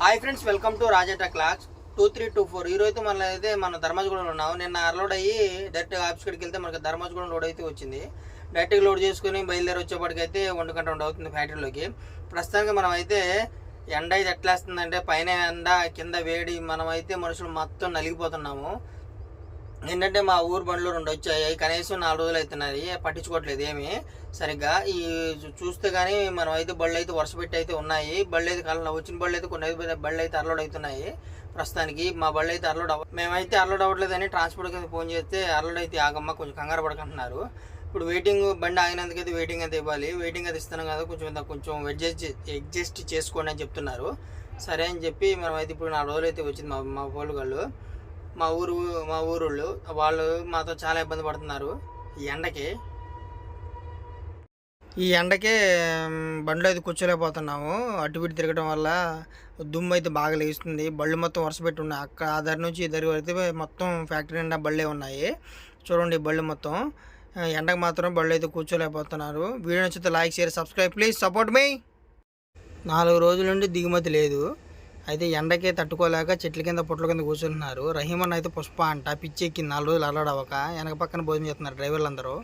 Hi friends welcome to రాజేట clocks two three two four ఈ రోజు మన అయితే మన ధర్మజగూడలో ఉన్నాము. నిన్న అర్లోడ్ అయ్యి డైరెక్ట్ ఆఫీస్ కాడికి వెళ్తే మనకి ధర్మాజగూడెం లోడ్ అయితే వచ్చింది. డైరెక్ట్గా లోడ్ చేసుకుని బయలుదేరి వచ్చేప్పటికైతే ఒంటి గంట రెండు అవుతుంది ఫ్యాక్టరీలోకి ప్రస్తుతానికి మనం అయితే ఎండ అయితే ఎట్లా వస్తుందంటే పైన ఎండ కింద వేడి మనం అయితే మనుషులు మొత్తం నలిగిపోతున్నాము. ఏంటంటే మా ఊరు బండ్లు రెండు వచ్చాయి. కనీసం నాలుగు రోజులు అవుతున్నాయి. పట్టించుకోవట్లేదు ఏమి. సరిగ్గా ఈ చూస్తే కానీ మనం అయితే బళ్ళు అయితే వరుస పెట్టి అయితే ఉన్నాయి. బళ్ళు అయితే కాలంలో వచ్చిన బళ్ళు అయితే కొన్ని అయితే బళ్ళు అయితే అర్లోడ్ అవుతున్నాయి. ప్రస్తుతానికి మా బళ్ళు అయితే అర్లోడ్ అవ్వ మేమైతే అర్లోడ్ అవ్వట్లేదని ట్రాన్స్పోర్ట్ కింద ఫోన్ చేస్తే అర్లోడ్ అయితే ఆగమ్మ కొంచెం కంగారు పడకంటున్నారు. ఇప్పుడు వెయిటింగ్ బండి ఆగినందుకైతే వెయిటింగ్ అయితే ఇవ్వాలి. వెయిటింగ్ అయితే ఇస్తున్నాం కదా కొంచెం కొంచెం అడ్జస్ట్ అడ్జస్ట్ చేసుకోండి అని చెప్తున్నారు. సరే అని చెప్పి మనం అయితే ఇప్పుడు నాలుగు రోజులు అయితే వచ్చింది మా మా పోలుగాళ్ళు మా ఊరు మా ఊరోళ్ళు వాళ్ళు మాతో చాలా ఇబ్బంది పడుతున్నారు. ఈ ఎండకి. ఈ ఎండకే బండ్లో అయితే కూర్చోలేకపోతున్నాము. అటు ఇటు తిరగడం వల్ల దుమ్ము అయితే బాగా లేస్తుంది. బళ్ళు మొత్తం వరుస పెట్టి ఉన్నాయి అక్కడ ఆ దగ్గర నుంచి ఈ దారి అయితే మొత్తం ఫ్యాక్టరీ నిండా బళ్ళే ఉన్నాయి. చూడండి బళ్ళు మొత్తం. ఎండకు మాత్రం బళ్ళు అయితే కూర్చోలేకపోతున్నారు. వీడియో నచ్చితే like share subscribe please support me. నాలుగు రోజుల నుండి దిగుమతి లేదు. అయితే ఎండకే తట్టుకోలేక చెట్ల కింద పుట్ల కింద కూర్చుంటున్నారు. రహీమన్ అయితే పుష్ప అంట పిచ్చి ఎక్కింది నాలుగు రోజులు అలవాడు వెనక పక్కన భోజనం చేస్తున్నారు డ్రైవర్లు అందరూ